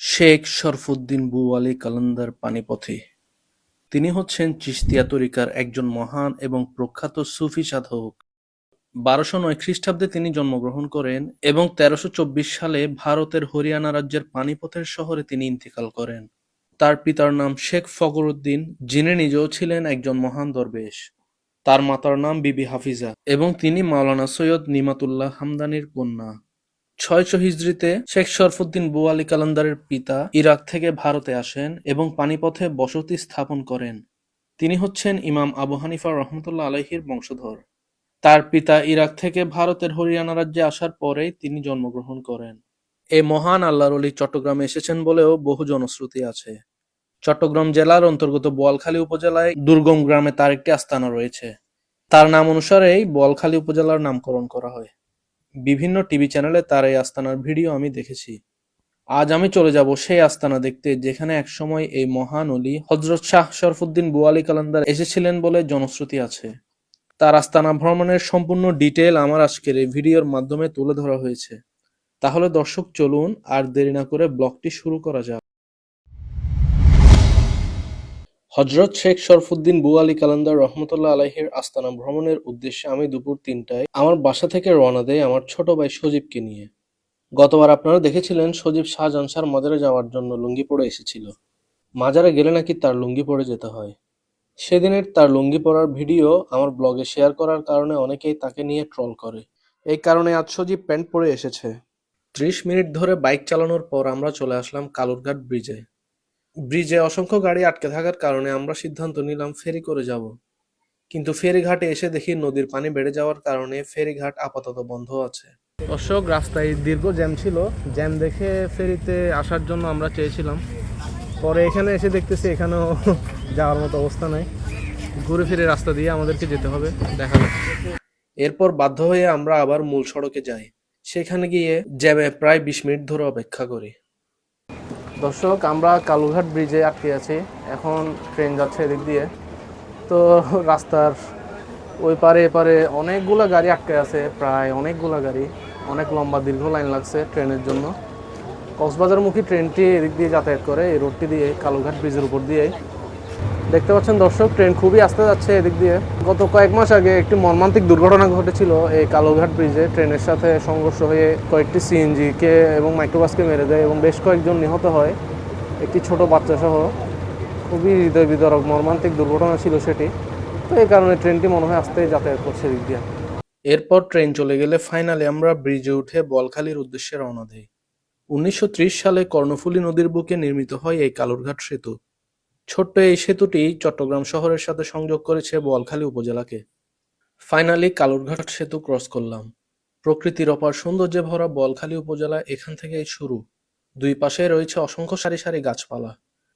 শেখ শরফুদ্দীন বুওয়ালি কালান্দার পানিপথে। তিনি হচ্ছেন চিশতিয়া তরিকার একজন মহান এবং প্রখ্যাত সুফি সাধক। বারোশো নয় খ্রিস্টাব্দে তিনি জন্মগ্রহণ করেন এবং তেরোশো চব্বিশ সালে ভারতের হরিয়ানা রাজ্যের পানিপথের শহরে তিনি ইন্তেকাল করেন। তার পিতার নাম শেখ ফখরুদ্দীন যিনি নিজেও ছিলেন একজন মহান দরবেশ। তার মাতার নাম বিবি হাফিজা এবং তিনি মাওলানা সৈয়দ নিমাতুল্লাহ হামদানির কন্যা। ছয়শো হিজরিতে শেখ শরফুদ্দিন বুয়ালি কালান্দারের পিতা ইরাক থেকে ভারতে আসেন এবং পানিপথে বসতি স্থাপন করেন। তিনি হচ্ছেন ইমাম আবু হানিফা রহমতুল্লাহ আলহির বংশধর। তার পিতা ইরাক থেকে ভারতের হরিয়ানা রাজ্যে আসার পরেই তিনি জন্মগ্রহণ করেন। এই মহান আল্লাহর অলি চট্টগ্রামে এসেছেন বলেও বহু জনশ্রুতি আছে। চট্টগ্রাম জেলার অন্তর্গত বোয়ালখালী উপজেলায় দুর্গম গ্রামে তার একটি আস্তানা রয়েছে। তার নাম অনুসারেই বোয়ালখালী উপজেলার নামকরণ করা হয়। বিভিন্ন টিভি চ্যানেলে তার এই আস্তানার ভিডিও আমি দেখেছি। আজ আমি চলে যাব সেই আস্তানা দেখতে, যেখানে একসময় এই মহান অলি হজরত শাহ শরফুদ্দিন বুয়ালি কালান্দার এসেছিলেন বলে জনশ্রুতি আছে। তার আস্তানা ভ্রমণের সম্পূর্ণ ডিটেল আমার আজকের এই ভিডিওর মাধ্যমে তুলে ধরা হয়েছে। তাহলে দর্শক চলুন আর দেরি না করে ব্লগটি শুরু করা যাক। হজরত শেখ শরফুদ্দীন বুয়ালি কালান্দার রহমতুল্লাহ আলাহির আস্তানা ভ্রমণের উদ্দেশ্যে আমি দুপুর তিনটায় আমার বাসা থেকে রওনা দেয় আমার ছোট ভাই সজীবকে নিয়ে। গতবার আপনারা দেখেছিলেন সজীব শাহজাহানসার মাজারে যাওয়ার জন্য লুঙ্গি পরে এসেছিল। মাজারে গেলে নাকি তার লুঙ্গি পরে যেতে হয়। সেদিনের তার লুঙ্গি পরার ভিডিও আমার ব্লগে শেয়ার করার কারণে অনেকেই তাকে নিয়ে ট্রল করে। এই কারণে আজ সজীব প্যান্ট পরে এসেছে। ত্রিশ মিনিট ধরে বাইক চালানোর পর আমরা চলে আসলাম কালুরঘাট ব্রিজে। ব্রিজে অসংখ্য গাড়ি আটকে থাকার কারণে আমরা সিদ্ধান্ত নিলাম ফেরি করে যাব। কিন্তু ফেরিঘাটে এসে দেখি নদীর পানি বেড়ে যাওয়ার কারণে ফেরিঘাট আপাতত বন্ধ আছে। দর্শক রাস্তায় দীর্ঘ জ্যাম ছিল। জ্যাম দেখে ফেরিতে আসার জন্য আমরা চেয়েছিলাম। পরে এখানে এসে দেখতেছি এখানেও যাওয়ার মতো অবস্থা নাই। ঘুরে ফিরে রাস্তা দিয়ে আমাদেরকে যেতে হবে দেখা এরপর বাধ্য হয়ে আমরা আবার মূল সড়কে যাই। সেখানে গিয়ে জ্যামে প্রায় বিশ মিনিট ধরে অপেক্ষা করি। দর্শক, আমরা কালুঘাট ব্রিজে আটকে আছি। এখন ট্রেন যাচ্ছে এদিক দিয়ে। তো রাস্তার ওই পারে এপারে অনেকগুলো গাড়ি আটকে আছে, প্রায় অনেকগুলো গাড়ি। অনেক লম্বা দীর্ঘ লাইন লাগছে ট্রেনের জন্য। কক্সবাজারমুখী ট্রেনটি এদিক দিয়ে যাতায়াত করে এই রোডটি দিয়ে কালুঘাট ব্রিজের উপর দিয়ে দেখতে পাচ্ছেন দর্শক ট্রেন খুবই আস্তে যাচ্ছে এদিক দিয়ে। গত কয়েক মাস আগে একটি মর্মান্তিক দুর্ঘটনা ঘটেছিল এই কালুঘাট ব্রিজে ট্রেনের সাথে সংঘর্ষ হয়ে কয়েকটি সিএনজিকে এবং মাইক্রোবাসকে মেরে দেয় এবং বেশ কয়েকজন নিহত হয় একটি ছোট বাচ্চা সহ খুবই হৃদয় বিদারক মর্মান্তিক দুর্ঘটনা ছিল সেটি। তো এই কারণে ট্রেনটি মনে হয় আস্তে যাতায়াত করছে এদিক দিয়ে। এরপর ট্রেন চলে গেলে ফাইনালি আমরা ব্রিজে উঠে বলখালির উদ্দেশ্যে রওনা দেই। উনিশশো সালে কর্ণফুলী নদীর বুকে নির্মিত হয় এই কালুরঘাট সেতু। ছোট্ট এই সেতুটি চট্টগ্রাম শহরের সাথে সংযোগ করেছে বোয়ালখালী উপজেলাকে। ফাইনালি কালুরঘাট সেতু ক্রস করলাম। প্রকৃতির অপার সৌন্দর্যে ভরা বোয়ালখালী উপজেলা এখান থেকেই শুরু। দুই পাশে রয়েছে অসংখ্য সারি সারি গাছপালা।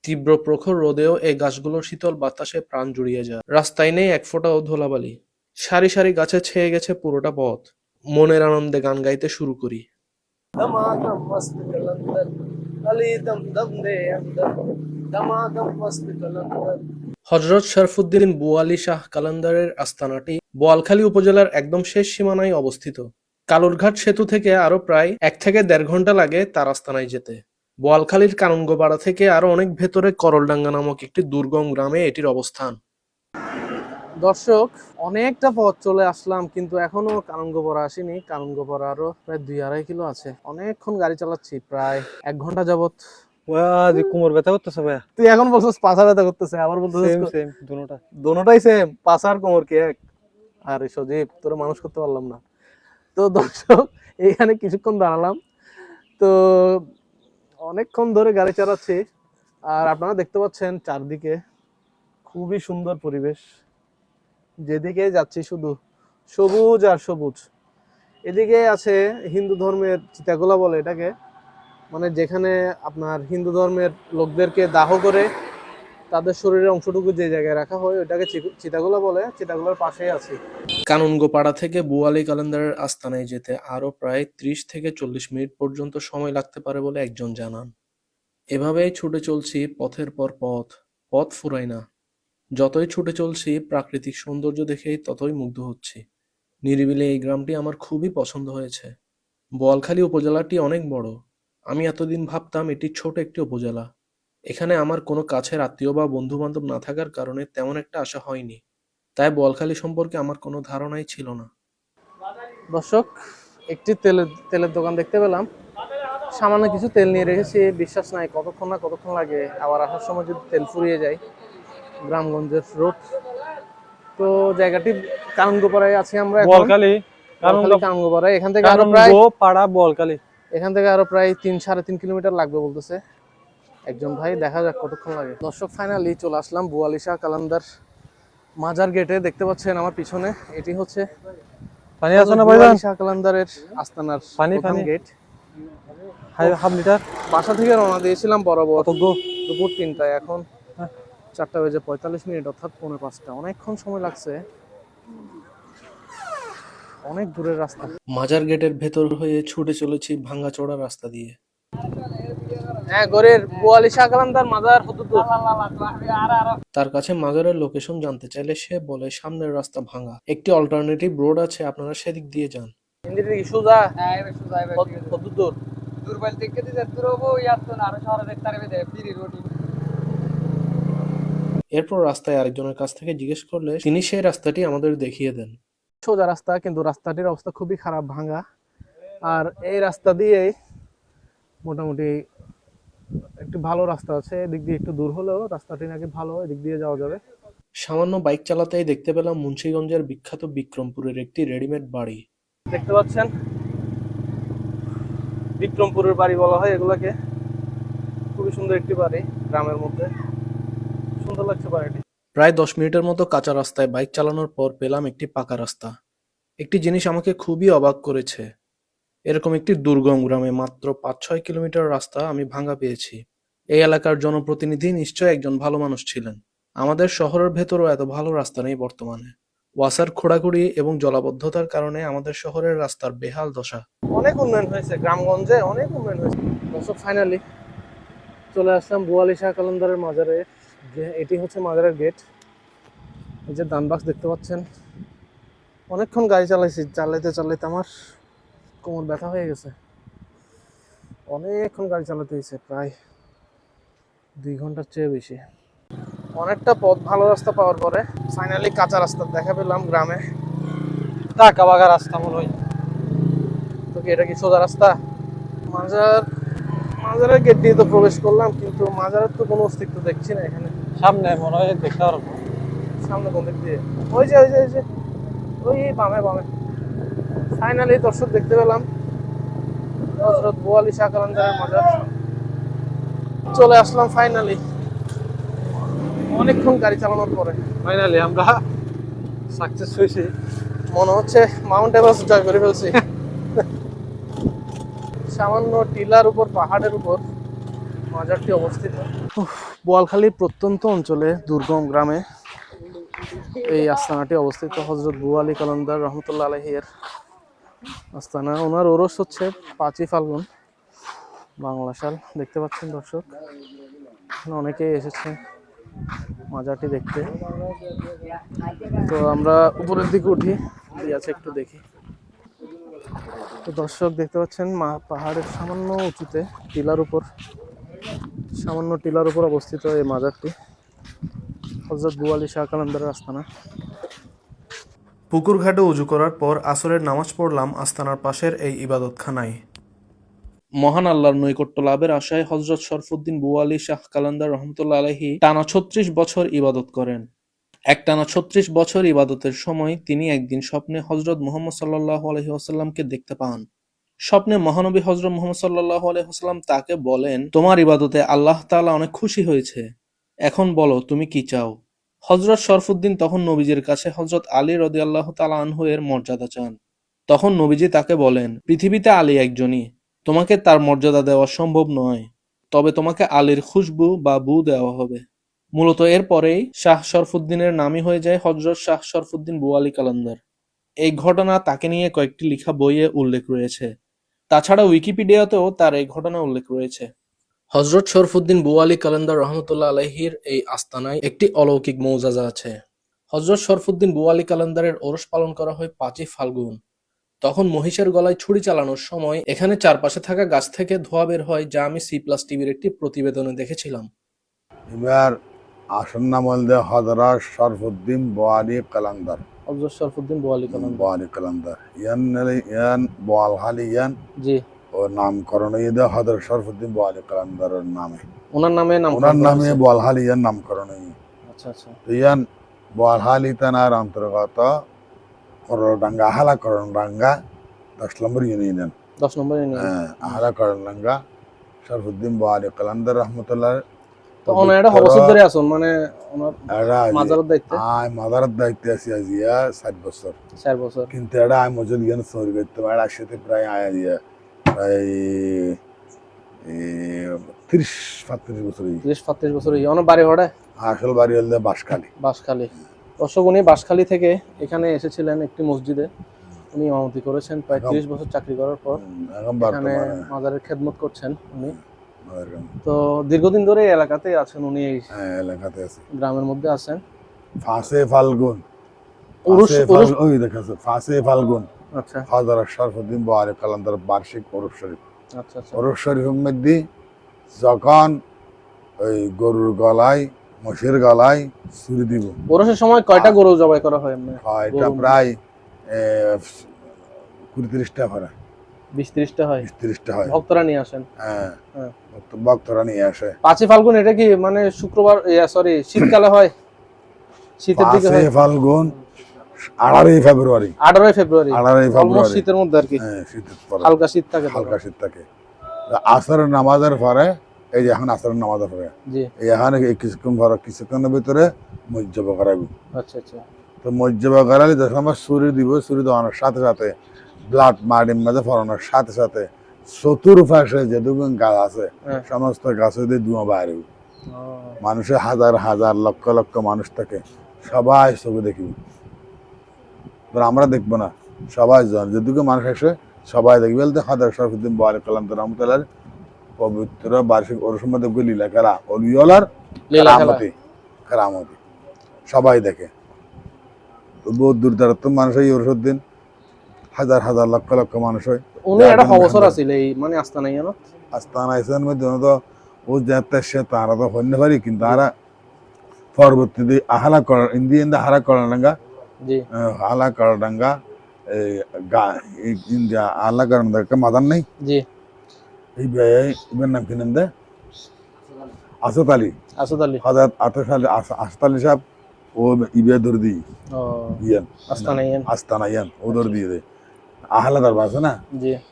তীব্র প্রখর রোদেও এই গাছগুলোর শীতল বাতাসে প্রাণ জুড়িয়ে যায় রাস্তায় নেই এক ফোটাও ধোলাবালি সারি সারি গাছে ছেয়ে গেছে পুরোটা পথ মনের আনন্দে গান গাইতে শুরু করি দম দম দম দম হজরত শরফুদ্দিন বুয়ালি শাহ কালান্দারের আস্তানাটি বোয়ালখালী উপজেলার একদম শেষ সীমানায় অবস্থিত। কালুরঘাট সেতু থেকে আরও প্রায় এক থেকে দেড় ঘণ্টা লাগে তার আস্তানায় যেতে। বোয়ালখালীর কানঙ্গপাড়া থেকে আরও অনেক ভেতরে করলডাঙ্গা নামক একটি দুর্গম গ্রামে এটির অবস্থান। দর্শক, অনেকটা পথ চলে আসলাম, কিন্তু এখনও কানঙ্গপাড়া আসিনি। কানঙ্গপাড়া আরও প্রায় দুই আড়াই কিলো আছে। অনেকক্ষণ গাড়ি চালাচ্ছি, প্রায় এক ঘণ্টা যাবত কোমর ব্যথা করতেছে ভাইয়া। তুই এখন বলছিস পাছা ব্যথা করতেছে আবার সেম বলতেছিস সেম দুটোটা দোনোটাই সেম পাশার কোমর কি এক? আরে সজীব তোরা মানুষ করতে পারলাম না। তো দর্শক এখানে কিছুক্ষণ দাঁড়ালাম। তো অনেকক্ষণ ধরে গাড়ি চালাচ্ছি আর আপনারা দেখতে পাচ্ছেন চারদিকে খুবই সুন্দর পরিবেশ। যেদিকে যাচ্ছি শুধু সবুজ আর সবুজ। এদিকে আছে হিন্দু ধর্মের চিতাগোলা বলে এটাকে। মানে যেখানে আপনার হিন্দু ধর্মের লোকদেরকে দাহ করে তাদের শরীরের অংশটুকু যে জায়গায় রাখা হয় ওটাকে চিতাগোলা বলে, চিতাগোলার পাশেই আছি। কানুনগোপাড়া থেকে বুয়ালি কালেন্দারের আস্তানায় যেতে আরও প্রায় ত্রিশ থেকে চল্লিশ মিনিট পর্যন্ত সময় লাগতে পারে বলে একজন জানান। এভাবেই ছুটে চলছি পথের পর পথ পথ ফুরাই না। যতই ছুটে চলছি, প্রাকৃতিক সৌন্দর্য দেখেই ততই মুগ্ধ হচ্ছি। নিরিবিলি এই গ্রামটি আমার খুবই পছন্দ হয়েছে। বোয়ালখালী উপজেলাটি অনেক বড় আমি এতদিন ভাবতাম এটি ছোট একটি উপজেলা। এখানে আমার কোনো কাছের আত্মীয় বা বন্ধু বান্ধব না থাকার কারণে তেমন একটা আশা হয়নি। তাই বলখালি সম্পর্কে আমার কোনো ধারণাই ছিল না। দর্শক একটি তেলের তেলের দোকান দেখতে পেলাম। সামান্য কিছু তেল নিয়ে রেখেছি বিশ্বাস নাই কতক্ষণ না কতক্ষণ লাগে। আবার আসার সময় যদি তেল ফুরিয়ে যায় গ্রামগঞ্জের রোড। তো জায়গাটি কানুনগোপাড়ায় আছি আমরা এখন। বলকালি কারণ এখান থেকে আরও প্রায় পাড়া বলকালি এখান থেকে আরও প্রায় তিন সাড়ে তিন কিলোমিটার লাগবে বলতেছে। একজন ভাই দেখা যাক কতক্ষণ লাগে। দর্শক ফাইনালি চলে আসলাম বুয়ালিশা কালান্দার মাজার গেটে দেখতে পাচ্ছেন আমার পিছনে এটি হচ্ছে পানি আছে না ভাইজান? শাহ কালান্দারের আস্তানার পানি, প্রধান পানি। গেট হাই- হাফ লিটার। বাসা থেকে রওনা দিয়েছিলাম বরাবর। দুপুর তিনটায়। এখন হ্যাঁ। চারটা বেজে পঁয়তাল্লিশ মিনিট অর্থাৎ পৌনে পাঁচটা। অনেকক্ষণ সময় লাগছে। অনেক দূরের রাস্তা। মাজার গেটের ভেতর হয়ে ছুটে চলেছি ভাঙ্গাচোড়া রাস্তা দিয়ে। হ্যাঁ গরের বুয়ালি শাহ কালান্দার মাজার হুদুদুর তার কাছে মাজারের লোকেশন জানতে চাইলে সে বলে সামনের রাস্তা ভাঙা। একটি অল্টারনেটিভ রোড আছে আপনারা সেদিক দিয়ে যান। হিন্দিতে কি হ্যাঁ সোজা। হুদুদুর দুর্বল থেকে দিতে দূর হব ইয়ার তো আরও শহরে দেখতে পারবে দে রোড এরপর রাস্তায় আরেকজনের কাছ থেকে জিজ্ঞেস করলে তিনি সেই রাস্তাটি আমাদের দেখিয়ে দেন। সোজা রাস্তা কিন্তু রাস্তাটির অবস্থা খুবই খারাপ ভাঙা আর এই রাস্তা দিয়ে মোটামুটি একটি ভালো রাস্তা আছে। এদিক দিয়ে একটু দূর হলেও রাস্তাটি নাকি ভালো এদিক দিয়ে যাওয়া যাবে। সামান্য বাইক চালাতেই দেখতে পেলাম মুন্সিগঞ্জের বিখ্যাত বিক্রমপুরের একটি রেডিমেড বাড়ি। দেখতে পাচ্ছেন? বিক্রমপুরের বাড়ি বলা হয় এগুলাকে। খুবই সুন্দর একটি বাড়ি গ্রামের মধ্যে। সুন্দর লাগছে বাড়িটি। প্রায় দশ মিনিটের মতো কাঁচা রাস্তায় বাইক চালানোর পর পেলাম একটি পাকা রাস্তা। একটি জিনিস আমাকে খুবই অবাক করেছে। এরকম একটি দুর্গম গ্রামে মাত্র পাঁচ ছয় কিলোমিটার রাস্তা আমি ভাঙা পেয়েছি। এই এলাকার জনপ্রতিনিধি নিশ্চয় একজন ভালো মানুষ ছিলেন। আমাদের শহরের ভেতরও এত ভালো রাস্তা নেই বর্তমানে। ওয়াসার খোঁড়াখুড়ি এবং জলাবদ্ধতার কারণে আমাদের শহরের রাস্তার বেহাল দশা। অনেক উন্নয়ন হয়েছে, গ্রামগঞ্জে অনেক উন্নয়ন হয়েছে। ফাইনালি চলে আসলাম বুয়ালি শাহ কালান্দারের মাজারে। এটি হচ্ছে মাজারের গেট। এই যে দানবাক্স দেখতে পাচ্ছেন। অনেকক্ষণ গাড়ি চালাইছি, চালাইতে চালাইতে আমার কোমর ব্যথা হয়ে গেছে। অনেকক্ষণ গাড়ি চালাতে হয়েছে, প্রায় দুই ঘণ্টার চেয়ে বেশি। অনেকটা পথ, ভালো রাস্তা পাওয়ার পরে ফাইনালি কাঁচা রাস্তা দেখা পেলাম গ্রামে। টাকা বাগা রাস্তা মনে হয়। তো কি, এটা কি সোজা রাস্তা? মাজার মাজারের গেট দিয়ে তো প্রবেশ করলাম কিন্তু মাজারের তো কোনো অস্তিত্ব দেখছি না এখানে। সামনে মনে হয় দেখতে পারব। সামনে কোন দিক দিয়ে? ওই যে ওই যে ওই যে ওই বামে বামে। ফাইনালি দর্শক দেখতে পেলাম। হজরত বোয়ালি শাহ কালান্দারের মাজার। চলে আসলাম ফাইনালি অনেকক্ষণ গাড়ি চালানোর পরে। ফাইনালি আমরা সাকসেস হয়েছি। মনে হচ্ছে মাউন্ট এভারেস্ট জয় করে ফেলছি। সামান্য টিলার উপর, পাহাড়ের উপর মাজারটি অবস্থিত। বোয়ালখালীর প্রত্যন্ত অঞ্চলে দুর্গম গ্রামে এই আস্তানাটি অবস্থিত। হজরত বুয়ালি কালন্দার রহমতুল্লাহ আলহির আস্তানা। ওনার ওরস হচ্ছে পাঁচই ফাল্গুন, বাংলা সাল। দেখতে পাচ্ছেন দর্শক অনেকেই এসেছে মাজারটি দেখতে। তো আমরা উপরের দিকে উঠি আছে একটু দেখি। তো দর্শক দেখতে পাচ্ছেন মা পাহাড়ের সামান্য উঁচুতে টিলার উপর সামান্য টিলার উপর অবস্থিত এই মাজারটি। হজরত বুয়ালি শাহ কালান্দারের আস্তানা। পুকুর ঘাটে উজু করার পর আসরের নামাজ পড়লাম আস্তানার পাশের এই ইবাদতখানায়। মহান আল্লাহর নৈকট্য লাভের আশায় হজরত শরফুদ্দিন বুয়ালি শাহ কালান্দার রহমতুল্লাহ আলহী টানা ছত্রিশ বছর ইবাদত করেন। একটানা ছত্রিশ বছর ইবাদতের সময় তিনি একদিন স্বপ্নে হজরত মুহম্মদ সাল্লাহ আলহি আসাল্লামকে দেখতে পান। স্বপ্নে মহানবী হজরত মুহম্মদ সাল্লাহ আলহিহাস্লাম তাকে বলেন, তোমার ইবাদতে আল্লাহ তাআলা অনেক খুশি হয়েছে। এখন বলো, তুমি কি চাও? হজরত শরফুদ্দিন তখন নবীজির কাছে হজরত আলী রদি আল্লাহ তালা আনহু এর মর্যাদা চান। তখন নবীজি তাকে বলেন, পৃথিবীতে আলী একজনই। তোমাকে তার মর্যাদা দেওয়া সম্ভব নয়। তবে তোমাকে আলীর খুশবু বা বু দেওয়া হবে। মূলত এরপরেই শাহ শরফুদ্দিনের নামই হয়ে যায় হজরত শাহ শরফুদ্দিন বুয়ালি কালান্দার এই ঘটনা তাকে নিয়ে কয়েকটি লেখা বইয়ে উল্লেখ রয়েছে। তাছাড়া উইকিপিডিয়াতেও তার এই ঘটনা উল্লেখ রয়েছে। হজরত শরফুদ্দিন বুয়ালি কালান্দার রহমতুল্লাহ আলহির এই আস্তানায় একটি অলৌকিক মৌজাজা আছে। হজরত শরফুদ্দিন বুয়ালি কালান্দারের ওরস পালন করা হয় পাঁচই ফাল্গুন। তখন মহিষের গলায় ছুরি চালানোর সময় এখানে চারপাশে থাকা গাছ থেকে ধোয়া বের হয় যা আমি সি প্লাস টিভির একটি প্রতিবেদনে দেখেছিলাম। এবার আসন্ন মধ্যে হজরত শরফুদ্দিন বোয়ালি কালান্দার। হজরত শরফুদ্দিন বোয়ালি কালাম বোয়ালি কালান্দার। ইয়ান ইয়ান বোয়ালহালি ইয়ান। জি। ও নামকরণ ঈদে হজরত শরফুদ্দিন বোয়ালি কালান্দারের নামে। ওনার নামে নাম ওনার নামে বোয়ালহালি ইয়ান নামকরণ আচ্ছা আচ্ছা। তো ইয়ান বোয়ালহালি থানার অন্তর্গত করডাঙ্গা আহালা করডাঙ্গা দশ নম্বর ইউনিয়ন। দশ নম্বর ইউনিয়ন। হ্যাঁ, আহালা করডাঙ্গা শরফুদ্দিন বোয়ালি কালান্দার রহমতুল্লাহ তো ওনার এটা অবসর ধরে আসুন মানে ওনার মাজারের দায়িত্বে? আয় মাদারের দায়িত্বে আছি আজিয়া ষাট বছর। চার বছর। কিন্তু এটা আমি মজুদ জ্ঞান সরি করতে আর সাথে প্রায় আয়া দিয়া প্রায় ত্রিশ পঁয়ত্রিশ বছর ত্রিশ পঁয়ত্রিশ বছর অনেক বাড়ি হড়ে আসল বাড়ি হলে বাসখালী বাঁশখালী। দর্শক উনি বাঁশখালী থেকে এখানে এসেছিলেন একটি মসজিদে। উনি ইমামতি করেছেন প্রায় তিরিশ বছর চাকরি করার পর। এখন মাজারের খেদমত করছেন উনি। তো দীর্ঘদিন ধরে এই এলাকাতেই আছেন উনি এই হ্যাঁ, এলাকাতে আছে। গ্রামের মধ্যে আছেন। ফাঁসে ফাল্গুন। ওই ফাঁসে ফাল্গুন। আচ্ছা। হাজার শরফুদ্দিন বারে কালান্দার বার্ষিক ওরফ শরীফ। আচ্ছা আচ্ছা। ওরফ শরীফের মধ্যে যখন ওই গরুর গলায় মহিষের গলায় ছুরি দিব। ওরসের সময় কয়টা গরু জবাই করা হয়? হয় প্রায় কুড়ি তিরিশটা ভরা বিশ ত্রিশটা হয়। বিশ তিরিশটা হয়। ভক্তরা নিয়ে আসেন? হ্যাঁ। হ্যাঁ। ভক্ত- ভক্তরা নিয়ে আসে। পাঁচই ফাল্গুন এটা কি মানে শুক্রবার সরি শীতকালে হয়? শীতের দিকে হয়? ফাল্গুন আঠারোই ফেব্রুয়ারি। আঠারোই ফেব্রুয়ারি। আঠারোই ফেব্রুয়ারি। শীতের মধ্যে আর কি। হ্যাঁ শীতের পরে। হালকা শীত থাকে হালকা শীত থাকে। আসরের নামাজের পরে এই যে এখন আসরের নামাজের পরে জি। এই এখন কিছুক্ষণ পরে কিছুক্ষণের ভিতরে মজ্জব করাবি আচ্ছা আচ্ছা। তো মজ্জব করালে যখন আমরা সুরি দিব সুরি দেওয়ানোর সাথে সাথে ব্লাড মাটির মাঝে ফলানোর সাথে সাথে চতুর্পাশে যেটুকু গাছ আছে হ্যাঁ। সমস্ত গাছে দিয়ে ধোঁয়া বাইরে মানুষের হাজার হাজার লক্ষ লক্ষ মানুষ থাকে। সবাই চোখে দেখি আমরা দেখব না। সবাই জন। যেটুকু মানুষ আসে সবাই দেখবে। বলতে হাজার শরফুদ্দিন বারে কালাম তো রহমতুল্লাহ পবিত্র বার্ষিক ওর সময় দেখবে। লীলা খেলা অলিওলার। কেরামতি কেরামতি সবাই দেখে। তো বহুত দূর দূরান্ত মানুষ হয় ওর দিন। হাজার হাজার লক্ষ লক্ষ মানুষ হয় উনি একটা অবসর আছিল এই মানে আস্তানা জানো? আস্তানা আইসেন মধ্যে তো ও যাতে সে তারা তো হইতে পারি কিন্তু তারা পরবর্তীতে আহালা করা ইন্দিয়ান আহারা করাডাঙ্গা জি। আহালা করাডাঙ্গা ইন্ডিয়া আহালা করাডাঙ্গা মাদান নেই? জি। এই বে- ইবের নাম কি নাম দে? আসত আলী। আসাদ আলী। হাজার আঠাশ সালে আস- আসত আলী সাহেব ও ইবে ধরে দিই ও ইয়ান। আস্তানা ইয়ান আস্তানা ইয়ান ও ধরে দিয়ে দেয় আহলা দরবার আছে না?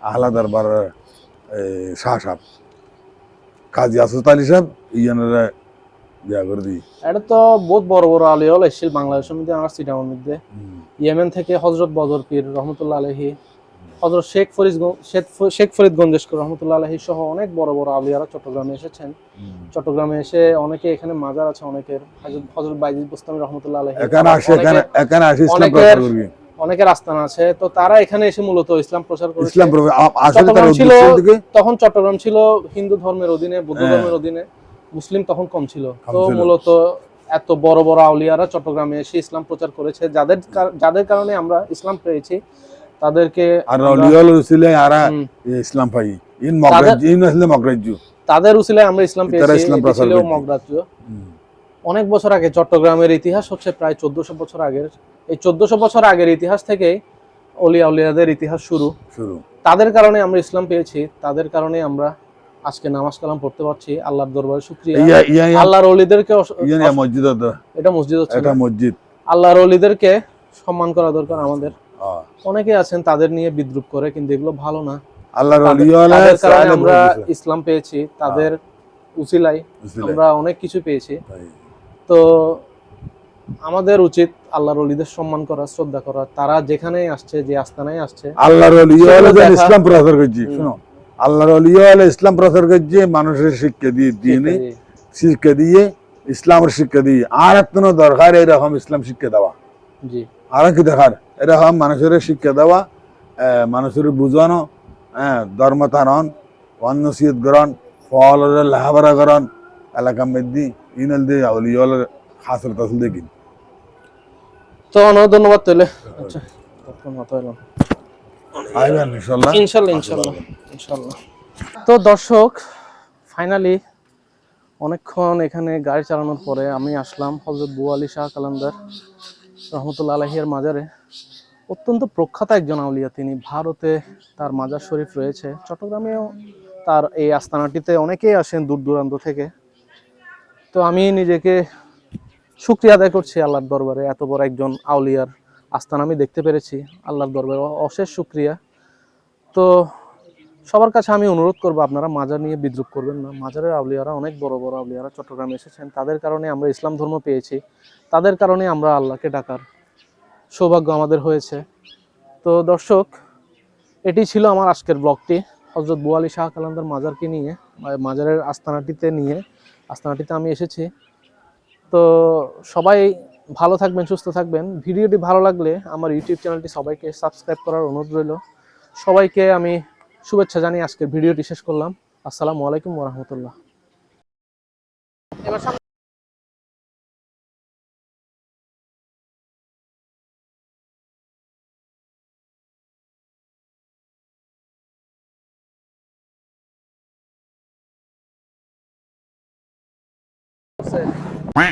আহলা দরবার শাহ সাহেব। কাজী আসত আলী সাহেব ইয়ানের বিয়া করে দিই। এটা তো বহুত বড় বড় আলিয়াল এসেছিল বাংলাদেশের মধ্যে আমার সিটামের মধ্যে ইয়েমেন থেকে হজরত বদর পীর রহমতুল্লাহ আলহি হজরত শেখ ফরিদ শেখ ফরিদ গঞ্জেশকর রহমতুল্লাহ আলহি সহ অনেক বড় বড় আলিয়ারা চট্টগ্রামে এসেছেন। চট্টগ্রামে এসে অনেকে এখানে মাজার আছে অনেকের। হজরত বাইজিদ বুস্তামি রহমতুল্লাহ আলহি এখানে আসে এখানে এখানে আসে অনেকের- অনেকের আস্থানা আছে তো তারা এখানে এসে মূলত ইসলাম প্রচার করেছে। ইসলাম ছিল তখন চট্টগ্রাম ছিল হিন্দু ধর্মের অধীনে বৌদ্ধ হ্যাঁ। ধর্মের অধীনে। মুসলিম তখন কম ছিল। তো মূলত এত বড় বড় আউলিয়ারা চট্টগ্রামে এসে ইসলাম প্রচার করেছে। যাদের যাদের কারণে আমরা ইসলাম পেয়েছি তাদেরকে আর ইসলাম পাই। ইন মগরাজ ইন আসলে মগরাজ্য। তাদের উসিলায় আমরা ইসলাম পেয়েছি ইসলাম প্রচার অনেক বছর আগে চট্টগ্রামের ইতিহাস হচ্ছে প্রায় চোদ্দশো বছর আগের। এই চোদ্দশো বছর আগের ইতিহাস থেকে অলিয়া উলিয়াদের ইতিহাস শুরু। শুরু। তাদের কারণে আমরা ইসলাম পেয়েছি তাদের কারণে আমরা আজকে নামাজ কালাম পড়তে পারছি। আল্লাহর দরবারে শুক্রিয়া। আল্লাহর অলিদেরকে মসজিদ এটা মসজিদ হচ্ছে এটা মসজিদ। আল্লাহর অলিদেরকে সম্মান করা দরকার আমাদের। অনেকে আছেন তাদের নিয়ে বিদ্রুপ করে কিন্তু এগুলো ভালো না। আল্লাহ তাদের- কারণে আমরা ইসলাম পেয়েছি তাদের উচিলাই আমরা অনেক কিছু পেয়েছি। তো আমাদের উচিত আল্লাহর অলিদের সম্মান করা শ্রদ্ধা করা। তারা যেখানেই আসছে যে আস্তানায় আসছে আল্লাহ রলিয়ল ইসলাম প্রচার করছি শুনো। আল্লাহ রলিয়ল ইসলাম প্রচার করছে মানুষের শিক্ষা দিয়ে দিয়ে শিক্ষা দিয়ে ইসলামের শিক্ষা দিয়ে। আর কোনো দরকার এরকম ইসলাম শিক্ষা দেওয়া। জি। আর কি দেখার এরকম মানুষের শিক্ষা দেওয়া আহ, মানুষের বুঝানো হ্যাঁ ধর্ম তারণ অন্নসিয়ত গ্রহণ ফল লেহাপড়া গ্রহণ ইনল আউলিয়ল তাসল তো অনেক ধন্যবাদ তাহলে। আচ্ছা মাথা এলাম আইবেন ইনশাল্লাহ। ইনশাল্লাহ ইনশাল্লাহ ইনশাল্লাহ। তো দর্শক ফাইনালি অনেকক্ষণ এখানে গাড়ি চালানোর পরে আমি আসলাম হজরত বু আলী শাহ কালান্দার রহমতুল্লা আলহিয়ার মাজারে। অত্যন্ত প্রখ্যাত একজন আউলিয়া তিনি ভারতে তার মাজার শরীফ রয়েছে। চট্টগ্রামেও তার এই আস্তানাটিতে অনেকেই আসেন দূর দূরান্ত থেকে। তো আমি নিজেকে শুক্রিয়া আদায় করছি আল্লাহর দরবারে, এত বড় একজন আউলিয়ার আস্থান আমি দেখতে পেরেছি, আল্লাহর দরবারে অশেষ শুক্রিয়া। তো সবার কাছে আমি অনুরোধ করব, আপনারা মাজার নিয়ে বিদ্রুপ করবেন না। মাজারের আউলিয়ারা, অনেক বড় বড় আউলিয়ারা চট্টগ্রামে এসেছেন। তাদের কারণে আমরা ইসলাম ধর্ম পেয়েছি। তাদের কারণে আমরা আল্লাহকে ডাকার সৌভাগ্য আমাদের হয়েছে। তো দর্শক, এটি ছিল আমার আজকের ব্লগটি। হজরত বুয়ালি শাহ কালান্দার মাজারকে নিয়ে, মাজারের আস্তানাটিতে নিয়ে আস্তানাটিতে আমি এসেছি। তো সবাই ভালো থাকবেন, সুস্থ থাকবেন। ভিডিওটি ভালো লাগলে আমার ইউটিউব চ্যানেলটি সবাইকে সাবস্ক্রাইব করার অনুরোধ রইল। সবাইকে আমি শুভেচ্ছা জানিয়ে আজকের ভিডিওটি শেষ করলাম। আসসালামু আলাইকুম ওরহামতুল্লাহ এবার